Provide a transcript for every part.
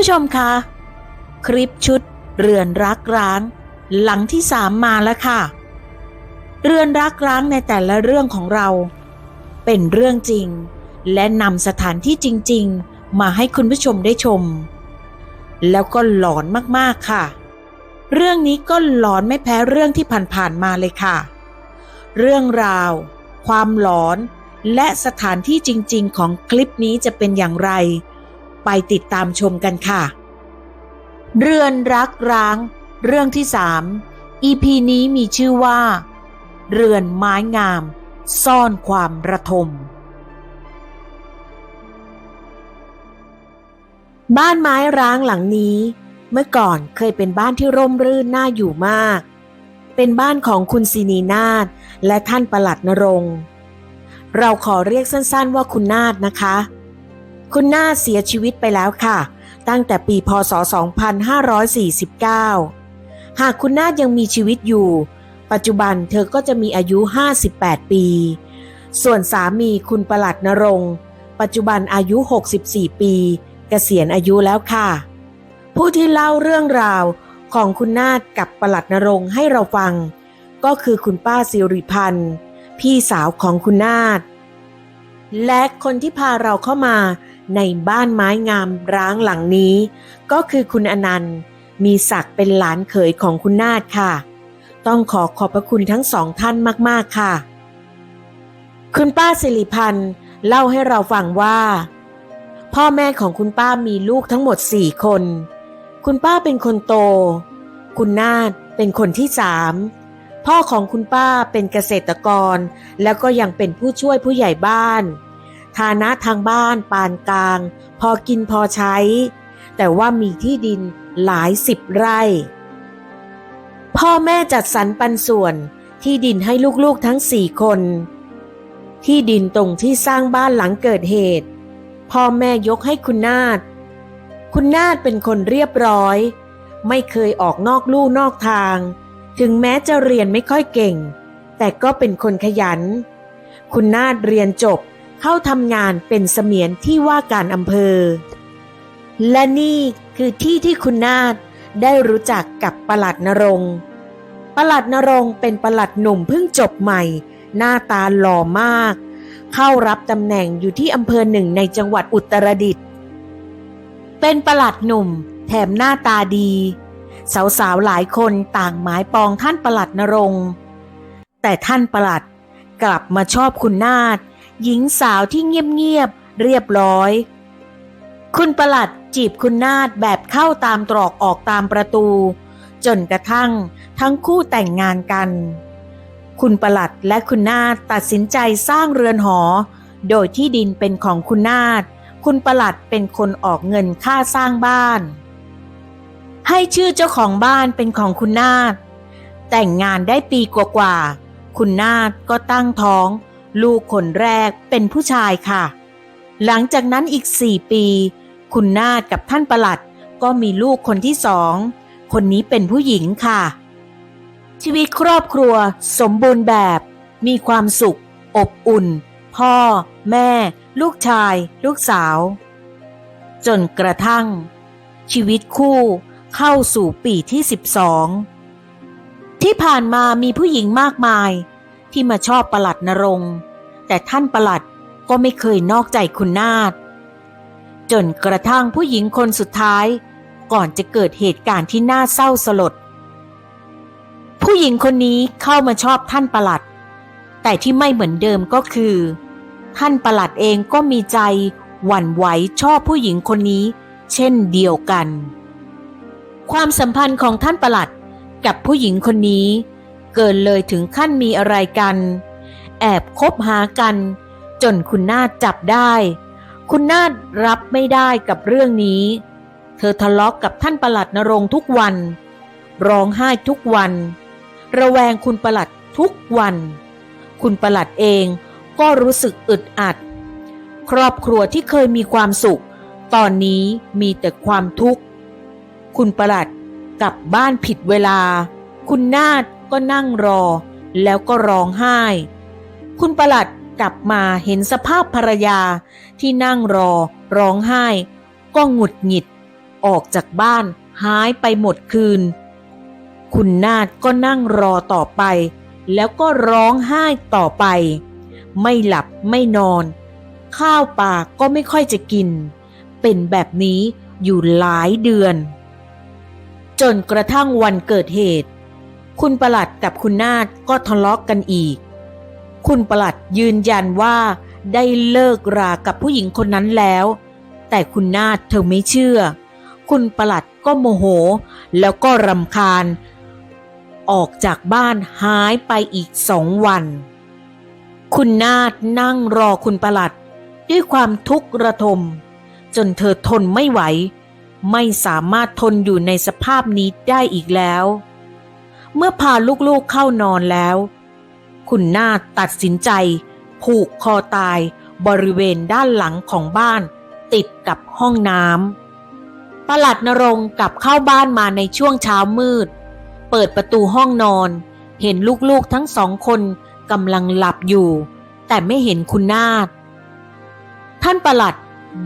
ผู้ชมคะ คลิปชุดเรือนรักร้าง หลังที่สามมาแล้วค่ะ เรือนรักร้างในแต่ละเรื่องของเรา เป็นเรื่องจริง และนำสถานที่จริง ๆ มาให้คุณผู้ชมได้ชม แล้วก็หลอนมากๆค่ะ เรื่องนี้ก็หลอนไม่แพ้เรื่องที่ผ่านๆมาเลยค่ะ เรื่องราว ความหลอน และสถานที่จริง ๆ ของคลิปนี้จะเป็นอย่างไร ไปติดตามชมกันค่ะ เรือนรักร้าง เรื่องที่สาม EP นี้มีชื่อว่า เรือนไม้งาม ซ่อนความระทม บ้านไม้ร้างหลังนี้ เมื่อก่อนเคยเป็นบ้านที่ร่มรื่นน่าอยู่มาก เป็นบ้านของคุณศินีนาฏและท่านประหลัดนรง เราขอเรียกสั้นๆว่าคุณนาฏนะคะ คุณนาเสียชีวิตไปแล้วค่ะ ตั้งแต่ปีพศ 2549 หากคุณนาฏยังมีชีวิตอยู่ ปัจจุบันเธอก็จะมีอายุ 58 ปี ส่วนสามีคุณประหลัดนรงปัจจุบันอายุ 64 ปีเกษียณอายุแล้วค่ะ ผู้ที่เล่าเรื่องราวของคุณนาฏกับประหลัดนรงให้เราฟัง ก็คือคุณป้าสิริพันธ์ พี่สาวของคุณนาฏและคนที่พาเราเข้ามา ในบ้านไม้งามร้างหลังนี้ ก็คือคุณอนันต์ มีศักดิ์เป็นหลานเขยของคุณนาฏค่ะ ต้องขอขอบพระคุณทั้งสองท่านมากๆค่ะ คุณป้าสิริพันธ์เล่าให้เราฟังว่า พ่อแม่ของคุณป้ามีลูกทั้งหมดสี่คน คุณป้าเป็นคนโต คุณนาฏเป็นคนที่สามพ่อของคุณป้าเป็นเกษตรกร แล้วก็ยังเป็นผู้ช่วยผู้ใหญ่บ้าน ฐานะทางบ้านปานกลาง พอกินพอใช้ แต่ว่ามีที่ดินหลายสิบไร่ พ่อแม่จัดสรรปันส่วนที่ดินให้ลูกๆทั้งสี่คน ที่ดินตรงที่สร้างบ้านหลังเกิดเหตุ พ่อแม่ยกให้คุณนาฏคุณนาฏเป็นคนเรียบร้อย ไม่เคยออกนอกลู่นอกทาง ถึงแม้จะเรียนไม่ค่อยเก่ง แต่ก็เป็นคนขยัน คุณนาฏเรียนจบ เข้าทำงานเป็นเสมียนที่ว่าการอำเภอ และนี่คือที่ที่คุณนาฏได้รู้จักกับประหลัดนรงประหลัดนรงเป็นประหลัดหนุ่มเพิ่งจบใหม่ หน้าตาหล่อมาก เข้ารับตำแหน่งอยู่ที่อำเภอหนึ่งในจังหวัดอุตรดิตถ์เป็นประหลัดหนุ่มแถมหน้าตาดี สาวๆหลายคนต่างหมายปองท่านประหลัดนรง แต่ท่านประหลัดกลับมาชอบคุณนาฏ หญิงสาวที่เงียบๆเรียบร้อย คุณประหลัดจีบคุณนาฏแบบเข้าตามตรอกออกตามประตู จนกระทั่งทั้งคู่แต่งงานกัน คุณประหลัดและคุณนาฏตัดสินใจสร้างเรือนหอ โดยที่ดินเป็นของคุณนาฏคุณประหลัดเป็นคนออกเงินค่าสร้างบ้าน ให้ชื่อเจ้าของบ้านเป็นของคุณนาฏแต่งงานได้ปีกว่าๆคุณนาฏก็ตั้งท้อง ลูกคนแรกเป็นผู้ชายค่ะ หลังจากนั้นอีกสี่ปี คุณนาฏกับท่านประหลัดก็มีลูกคนที่สอง คนนี้เป็นผู้หญิงค่ะ ชีวิตครอบครัวสมบูรณ์แบบ มีความสุข อบอุ่น พ่อ แม่ ลูกชาย ลูกสาว จนกระทั่ง ชีวิตคู่เข้าสู่ปีที่ 12 ที่ผ่านมามีผู้หญิงมากมาย ที่มาชอบประหลัดนรงแต่ท่านประหลัดก็ไม่เคยนอกใจคุณนาฏจนกระทั่งผู้หญิงคนสุดท้ายก่อนจะเกิดเหตุการณ์ที่น่าเศร้าสลด ผู้หญิงคนนี้เข้ามาชอบท่านประหลัด แต่ที่ไม่เหมือนเดิมก็คือ ท่านประหลัดเองก็มีใจหวั่นไหวชอบผู้หญิงคนนี้ เช่นเดียวกัน ความสัมพันธ์ของท่านประหลัดกับผู้หญิงคนนี้ เกินเลยถึงขั้นมีอะไรกัน แอบคบหากัน จนคุณนาฏจับได้ คุณนาฏรับไม่ได้กับเรื่องนี้ เธอทะเลาะกกับท่านประหลัดนรงทุกวัน ร้องไห้ทุกวัน ระแวงคุณประหลัดทุกวัน คุณประหลัดเองก็รู้สึกอึดอัด ครอบครัวที่เคยมีความสุข ตอนนี้มีแต่ความทุกข์ คุณประหลัดกลับบ้านผิดเวลา คุณนาฏ ก็นั่งรอ แล้วก็ร้องไห้ คุณประหลัดกลับมาเห็นสภาพภรรยาที่นั่งรอ ร้องไห้ ก็หงุดหงิด ออกจากบ้านหายไปหมดคืน คุณนาฏก็นั่งรอต่อไป แล้วก็ร้องไห้ต่อไป ไม่หลับไม่นอน ข้าวปลาก็ไม่ค่อยจะกิน เป็นแบบนี้อยู่หลายเดือน จนกระทั่งวันเกิดเหตุ คุณประหลัดกับคุณนาฏก็ทะเลาะกกันอีก คุณประหลัดยืนยันว่าได้เลิกรากับผู้หญิงคนนั้นแล้ว แต่คุณนาฏเธอไม่เชื่อ คุณประหลัดก็โมโห แล้วก็รำคาญ ออกจากบ้านหายไปอีกสองวัน คุณนาฏนั่งรอคุณประหลัด ด้วยความทุกข์ระทม จนเธอทนไม่ไหว ไม่สามารถทนอยู่ในสภาพนี้ได้อีกแล้ว เมื่อพาลูกๆเข้านอนแล้ว คุณนาตัดสินใจ ผูกคอตายบริเวณด้านหลังของบ้าน ติดกับห้องน้ำประหลัดนรงกลับเข้าบ้านมาในช่วงเช้ามืด เปิดประตูห้องนอน เห็นลูกๆทั้งสองคนกำลังหลับอยู่ แต่ไม่เห็นคุณนาฏท่านประหลัด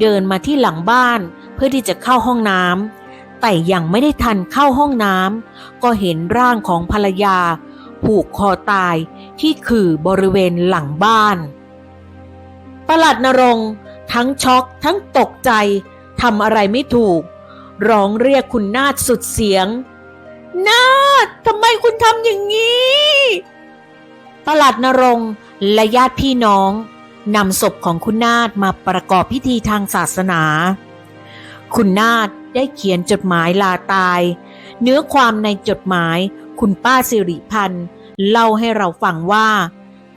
เดินมาที่หลังบ้านเพื่อที่จะเข้าห้องน้ำ แต่ยังไม่ได้ทันเข้าห้องน้ำก็เห็นร่างของภรรยา ผูกคอตายที่คือบริเวณหลังบ้าน ประหลัดนรงทั้งช็อกทั้งตกใจทำอะไรไม่ถูก ร้องเรียกคุณนาฏสุดเสียง นาฏทำไมคุณทำอย่างนี้ประหลัดนรงและญาติพี่น้องนำศพของคุณนาฏมาประกอบพิธีทางศาสนา คุณนาฏ ได้เขียนจดหมายลาตาย เนื้อความในจดหมายคุณป้าสิริพันธ์เล่าให้เราฟังว่า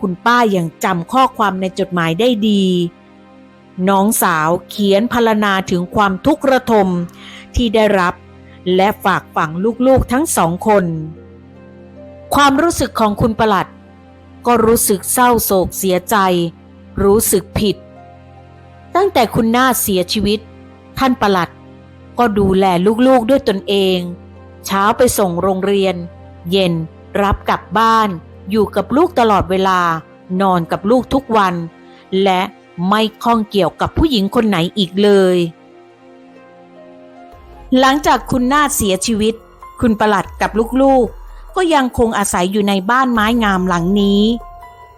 คุณป้ายังจำข้อความในจดหมายได้ดี น้องสาวเขียนพรรณนาถึงความทุกข์ระทมที่ได้รับ และฝากฝังลูกๆทั้งสองคน ความรู้สึกของคุณประหลัด ก็รู้สึกเศร้าโศกเสียใจ รู้สึกผิด ตั้งแต่คุณหน้าเสียชีวิต ท่านประหลัด ก็ดูแลลูกๆด้วยตนเอง เช้าไปส่งโรงเรียน เย็นรับกลับบ้าน อยู่กับลูกตลอดเวลา นอนกับลูกทุกวัน และไม่ข้องเกี่ยวกับผู้หญิงคนไหนอีกเลย หลังจากคุณนาฏเสียชีวิต คุณประหลัดกับลูกๆ ก็ยังคงอาศัยอยู่ในบ้านไม้งามหลังนี้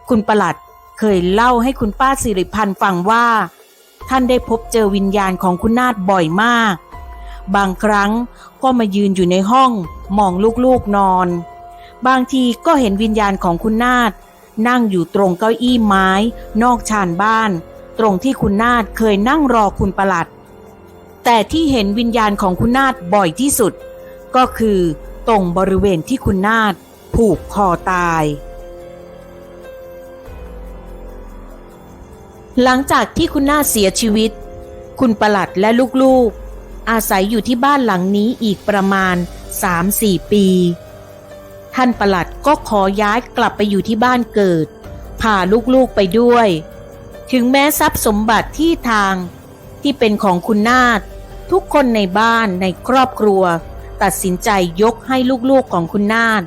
คุณประหลัดเคยเล่าให้คุณป้าสิริพันธ์ฟังว่า ท่านได้พบเจอวิญญาณของคุณนาฏบ่อยมาก บางครั้งก็มายืนอยู่ในห้องมองลูกๆนอน บางทีก็เห็นวิญญาณของคุณนาฏนั่งอยู่ตรงเก้าอี้ไม้ นอกชานบ้าน ตรงที่คุณนาฏเคยนั่งรอคุณประหลัด แต่ที่เห็นวิญญาณของคุณนาฏบ่อยที่สุด ก็คือตรงบริเวณที่คุณนาฏผูกคอตาย หลังจากที่คุณนาฏเสียชีวิต คุณประหลัดและลูกๆ อาศัยอยู่ที่บ้านหลังนี้อีกประมาณ 3-4 ปี ท่านประหลัดก็ขอย้ายกลับไปอยู่ที่บ้านเกิด พาลูกๆไปด้วย ถึงแม้ทรัพย์สมบัติที่ทางที่เป็นของคุณนาฏทุกคนในบ้านในครอบครัว ตัดสินใจยกให้ลูกๆของคุณนาฏ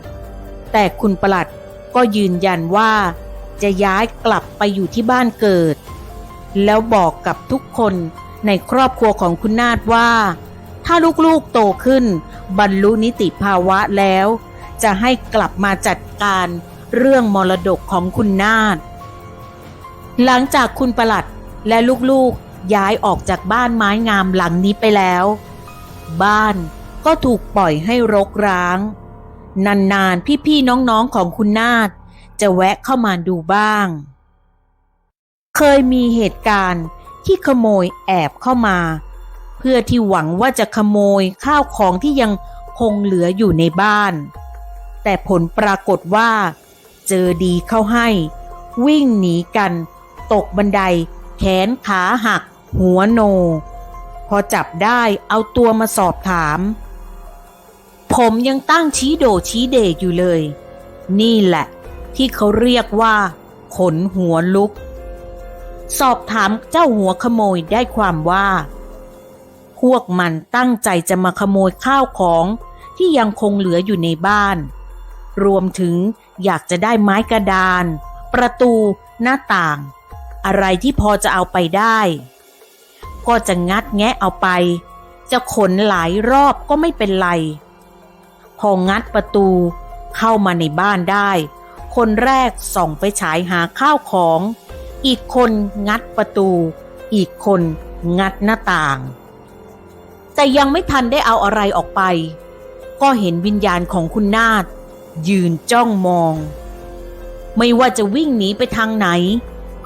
แต่คุณประหลัดก็ยืนยันว่า จะย้ายกลับไปอยู่ที่บ้านเกิด แล้วบอกกับทุกคน ในครอบครัวของคุณนาฏว่า ถ้าลูกๆโตขึ้น บรรลุนิติภาวะแล้ว จะให้กลับมาจัดการเรื่องมรดกของคุณนาฏหลังจากคุณประหลัดและลูกๆย้ายออกจากบ้านไม้งามหลังนี้ไปแล้ว บ้านก็ถูกปล่อยให้รกร้าง นานๆ พี่ๆน้องๆของคุณนาฏจะแวะเข้ามาดูบ้าง เคยมีเหตุการณ์ ที่ขโมยแอบเข้ามา เพื่อที่หวังว่าจะขโมยข้าวของที่ยังคงเหลืออยู่ในบ้าน แต่ผลปรากฏว่า เจอดีเข้าให้ วิ่งหนีกัน ตกบันได แขนขาหัก หัวโน พอจับได้เอาตัวมาสอบถาม ผมยังตั้งชี้โดชี้เดอยู่เลย นี่แหละที่เขาเรียกว่า ขนหัวลุก สอบถามเจ้าหัวขโมยได้ความว่า พวกมันตั้งใจจะมาขโมยข้าวของที่ยังคงเหลืออยู่ในบ้าน รวมถึงอยากจะได้ไม้กระดาน ประตูหน้าต่าง อะไรที่พอจะเอาไปได้ ก็จะงัดแงะเอาไป จะขนหลายรอบก็ไม่เป็นไร พองัดประตูเข้ามาในบ้านได้ คนแรกส่องไปฉายหาข้าวของ อีกคนงัดประตู อีกคนงัดหน้าต่าง แต่ยังไม่ทันได้เอาอะไรออกไป ก็เห็นวิญญาณของคุณนาฏยืนจ้องมอง ไม่ว่าจะวิ่งหนีไปทางไหน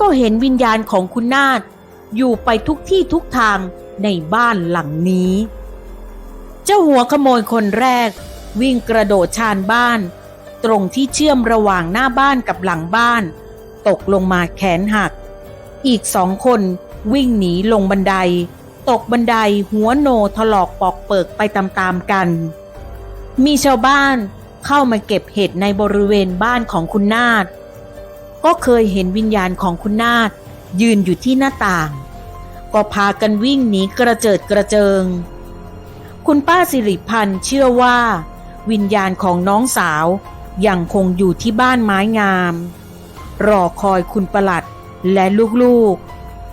ก็เห็นวิญญาณของคุณนาฏอยู่ไปทุกที่ทุกทางในบ้านหลังนี้ เจ้าหัวขโมยคนแรก วิ่งกระโดดชานบ้าน ตรงที่เชื่อมระหว่างหน้าบ้านกับหลังบ้าน ตกลงมาแขนหัก อีกสองคนวิ่งหนีลงบันได ตกบันไดหัวโนถลอกปอกเปิกไปตามๆกัน มีชาวบ้านเข้ามาเก็บเห็ดในบริเวณบ้านของคุณนาฏก็เคยเห็นวิญญาณของคุณนาฏยืนอยู่ที่หน้าต่าง ก็พากันวิ่งหนีกระเจิดกระเจิง คุณป้าสิริพันธ์เชื่อว่า วิญญาณของน้องสาวยังคงอยู่ที่บ้านไม้งาม รอคอยคุณประหลัดและลูก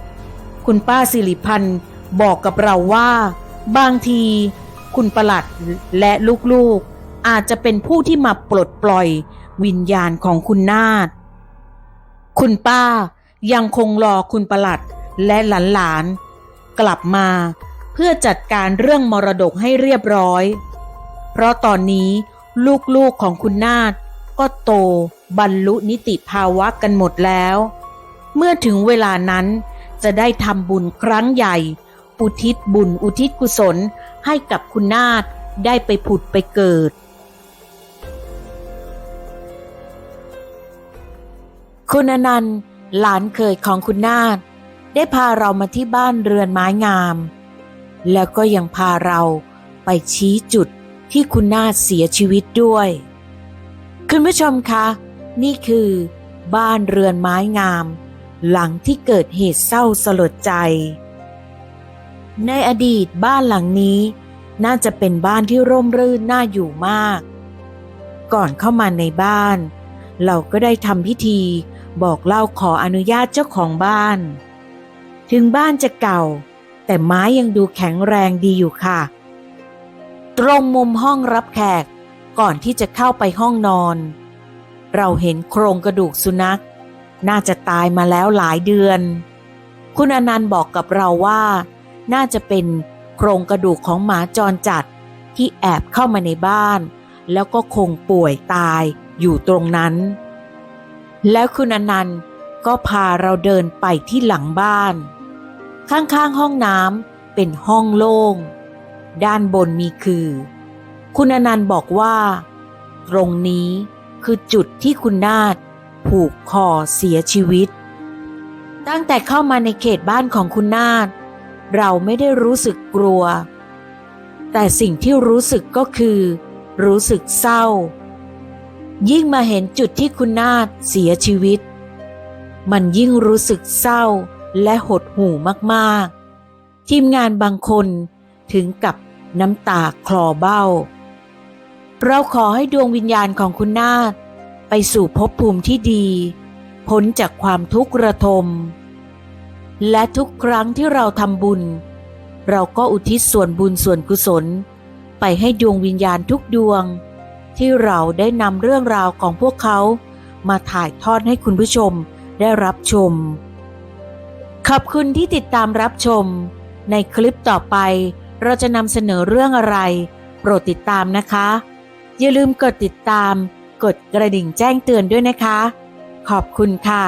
ๆ คุณป้าสิริพันธ์บอกกับเราว่า บางทีคุณประหลัดและลูกๆ อาจจะเป็นผู้ที่มาปลดปล่อยวิญญาณของคุณนาฏคุณป้ายังคงรอคุณประหลัดและหลานๆ กลับมาเพื่อจัดการเรื่องมรดกให้เรียบร้อย เพราะตอนนี้ลูกๆของคุณนาฏ ก็โตบรรลุนิติภาวะกันหมดแล้ว เมื่อถึงเวลานั้นจะได้ทำบุญครั้งใหญ่ อุทิศบุญอุทิศกุศลให้กับคุณนาฏได้ไปผุดไปเกิด คุณอนันต์หลานเคยของคุณนาฏได้พาเรามาที่บ้านเรือนไม้งาม แล้วก็ยังพาเราไปชี้จุดที่คุณนาฏเสียชีวิตด้วย คุณผู้ชมคะ นี่คือบ้านเรือนไม้งาม หลังที่เกิดเหตุเศร้าสลดใจ ในอดีตบ้านหลังนี้ น่าจะเป็นบ้านที่ร่มรื่นน่าอยู่มาก ก่อนเข้ามาในบ้าน เราก็ได้ทำพิธีบอกเล่าขออนุญาตเจ้าของบ้าน ถึงบ้านจะเก่า แต่ไม้ยังดูแข็งแรงดีอยู่ค่ะ ตรงมุมห้องรับแขก ก่อนที่จะเข้าไปห้องนอน เราเห็นโครงกระดูกสุนัข น่าจะตายมาแล้วหลายเดือน คุณอนันต์บอกกับเราว่า น่าจะเป็นโครงกระดูกของหมาจรจัดที่แอบเข้ามาในบ้าน แล้วก็คงป่วยตายอยู่ตรงนั้น แล้วคุณอนันต์ก็พาเราเดินไปที่หลังบ้าน ข้างๆห้องน้ำเป็นห้องโล่ง ด้านบนมีคือ คุณอนันต์บอกว่า ตรงนี้คือจุดที่คุณนาฏผูกคอเสียชีวิต ตั้งแต่เข้ามาในเขตบ้านของคุณนาฏเราไม่ได้รู้สึกกลัว แต่สิ่งที่รู้สึกก็คือ รู้สึกเศร้า ยิ่งมาเห็นจุดที่คุณนาฏเสียชีวิต มันยิ่งรู้สึกเศร้าและหดหู่มากๆ ทีมงานบางคนถึงกับน้ำตาคลอเบ้า เราขอให้ดวงวิญญาณของคุณนาฏไปสู่ภพภูมิที่ดี พ้นจากความทุกข์ระทม และทุกครั้งที่เราทำบุญ เราก็อุทิศส่วนบุญส่วนกุศล ไปให้ดวงวิญญาณทุกดวง ที่เราได้นำเรื่องราวของพวกเขา มาถ่ายทอดให้คุณผู้ชมได้รับชม ขอบคุณที่ติดตามรับชม ในคลิปต่อไปเราจะนำเสนอเรื่องอะไร โปรดติดตามนะคะ อย่าลืมกดติดตาม กดกระดิ่งแจ้งเตือนด้วยนะคะ ขอบคุณค่ะ